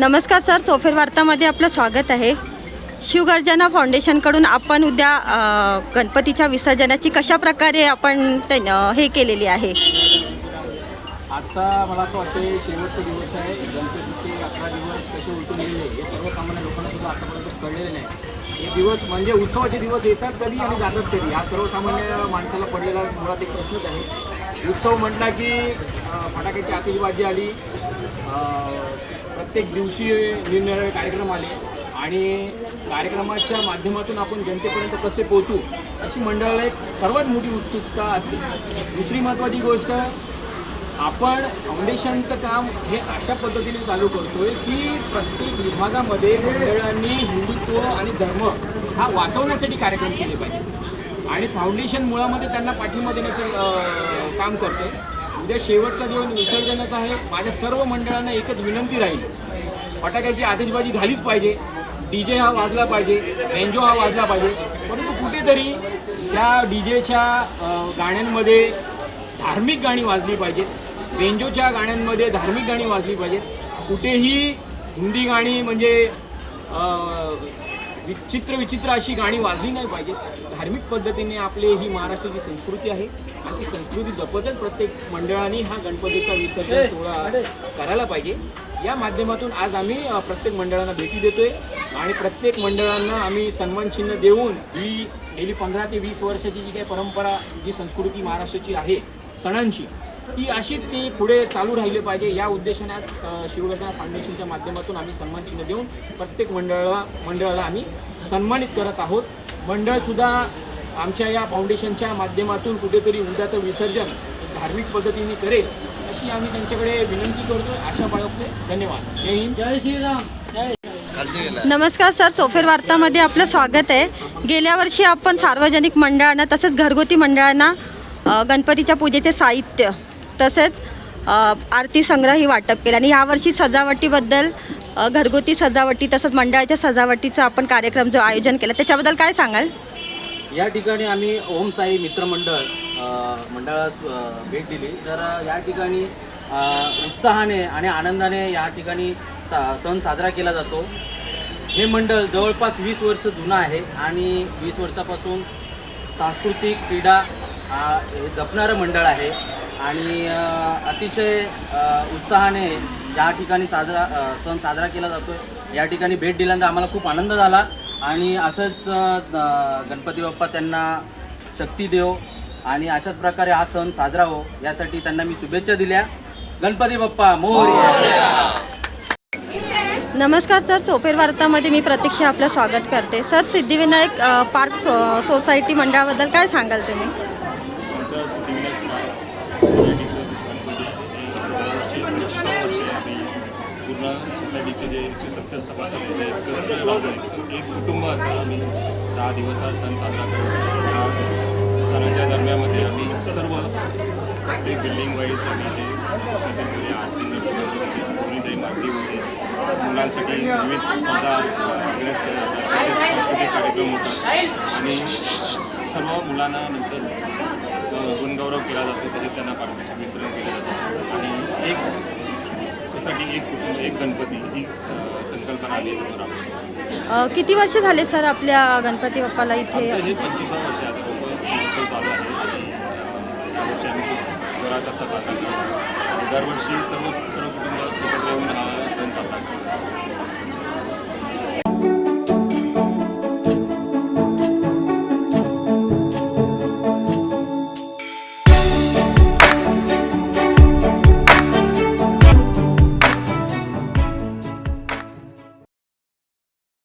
नमस्कार सर सोफेर वार्तामध्ये आपलं स्वागत आहे. शिवगर्जना फाउंडेशनकडून आपण उद्या गणपतीच्या विसर्जनाची कशा प्रकारे आपण ते- हे केलेली आहे? आजचा मला असं वाटतं शेवटचा दिवस आहे. गणपतीचे अकरा दिवस कसे उलटून गेले हे सर्वसामान्य लोकांना सुद्धा आतापर्यंत कळलेले नाही. हे दिवस म्हणजे उत्सवाचे दिवस येतात कधी आणि जातात कधी हा सर्वसामान्य माणसाला पडलेला मुळात एक प्रश्नच आहे. उत्सव म्हटला की फटाक्याची आतिषबाजी आली. प्रत्येक दिवशी निरनिराळे कार्यक्रम आले. आणि कार्यक्रमाच्या माध्यमातून आपण जनतेपर्यंत कसे पोहोचू अशी मंडळाला एक सर्वात मोठी उत्सुकता असते. दुसरी महत्त्वाची गोष्ट आपण फाउंडेशनचं काम हे अशा पद्धतीने चालू करतो आहे की प्रत्येक विभागामध्ये मंडळांनी हिंदुत्व आणि धर्म हा वाचवण्यासाठी कार्यक्रम केले पाहिजे आणि फाउंडेशन मुळामध्ये त्यांना पाठिंबा देण्याचं काम करते उद्या शेवटचा दिवस विसर्जनाचा आहे माझ्या सर्व मंडळांना एकच विनंती राहील. फटाक्याची आतिषबाजी झालीच पाहिजे. डी जे हा वाजला पाहिजे. एन्जो हा वाजला पाहिजे. परंतु कुठेतरी त्या डी जेच्या गाण्यांमध्ये धार्मिक गाणी वाजली पाहिजेत. एन्जोच्या गाण्यांमध्ये धार्मिक गाणी वाजली पाहिजेत. कुठेही हिंदी गाणी म्हणजे विचित्र विचित्र अशी गाणी वाजली नाही पाहिजे धार्मिक पद्धतीने आपली ही महाराष्ट्राची संस्कृती आहे आणि ती संस्कृती जपतच प्रत्येक मंडळाने हा गणपतीचा विसर्जन सोहळा करायला पाहिजे. या माध्यमातून आज आम्ही प्रत्येक मंडळांना भेटी देतोय आणि प्रत्येक मंडळांना आम्ही सन्मानचिन्ह देऊन ही गेली पंधरा ते वीस वर्षाची जी काही परंपरा जी संस्कृती महाराष्ट्राची आहे सणांची ती अशी ती पुढे चालू राहिली पाहिजे. या उद्देशाने आज शिवगर्जना फाउंडेशनच्या माध्यमातून आम्ही सन्मान चिन्ह देऊन प्रत्येक मंडळाला मंडळाला आम्ही सन्मानित करत आहोत. मंडळसुद्धा आमच्या या फाउंडेशनच्या माध्यमातून कुठेतरी उद्याचं विसर्जन धार्मिक पद्धतीने करेल अशी आम्ही त्यांच्याकडे विनंती करतो आशा बाळगते धन्यवाद. जय हिंद. जय श्रीराम. जय नमस्कार सर सोफेर वार्तामध्ये आपलं स्वागत आहे. गेल्या वर्षी आपण सार्वजनिक मंडळांना तसेच घरगुती मंडळांना गणपतीच्या पूजेचे साहित्य तसेच आरती संग्रही वाटप केले. आणि यावर्षी सजावटीबद्दल घरगुती सजावटी तसंच मंडळाच्या सजावटीचा आपण कार्यक्रम जो आयोजन केला त्याच्याबद्दल काय सांगाल? या ठिकाणी आम्ही ओम साई मित्रमंडळ मंडळास भेट दिली. तर या ठिकाणी उत्साहाने आणि आनंदाने या ठिकाणी सा सण साजरा केला जातो. हे मंडळ जवळपास वीस वर्ष जुनं आहे आणि वीस वर्षापासून सांस्कृतिक क्रीडा हे जपणारं मंडळ आहे. आणि अतिशय उत्साहाने या ठिकाणी साजरा सण साजरा केला जातो या ठिकाणी भेट दिल्यानंतर आम्हाला खूप आनंद झाला आणि असंच गणपती बाप्पा त्यांना शक्ती देव आणि अशाच प्रकारे हा सण साजरा हो यासाठी त्यांना मी शुभेच्छा दिल्या. गणपती बाप्पा मोरया नमस्कार सर सोफेर वार्तामध्ये मी प्रतीक्षा आपलं स्वागत करते. Sir Siddhivinayak park so society मंडळाबद्दल काय सांगाल तुम्ही? पूर्ण सोसायटीचे जे एकशे सत्तर सभासद होते एकत्र राहत आहेत एक कुटुंब असं आम्ही दहा दिवस हा सण साजरा करतो या सणाच्या दरम्यानमध्ये आम्ही सर्व प्रत्येक बिल्डिंग वाईज आम्ही ते सोसायटीमध्ये आरती गणपतीची आरती होते मुलांसाठी विविध स्पर्धा ऑर्गनाईज केल्या जातात कार्यक्रम होतात आणि सर्व मुलांना नंतर गुणगौरव केला जातो तसेच त्यांना पारितोषिक वितरण केलं जातं. आणि एक सोसायटी एक कुटुंब एक गणपती ही संकल्पना आली आहे समोर किती वर्ष झाले सर आपल्या गणपती बाप्पाला इथे? हे पंचवीसावं वर्ष आता लोक उत्सव चालू आहे. आणि यावर्षी आम्ही जोरात असा साजरा करतो दरवर्षी सर्व सर्व कुटुंब सोबत येऊन हा सण साजरा करतो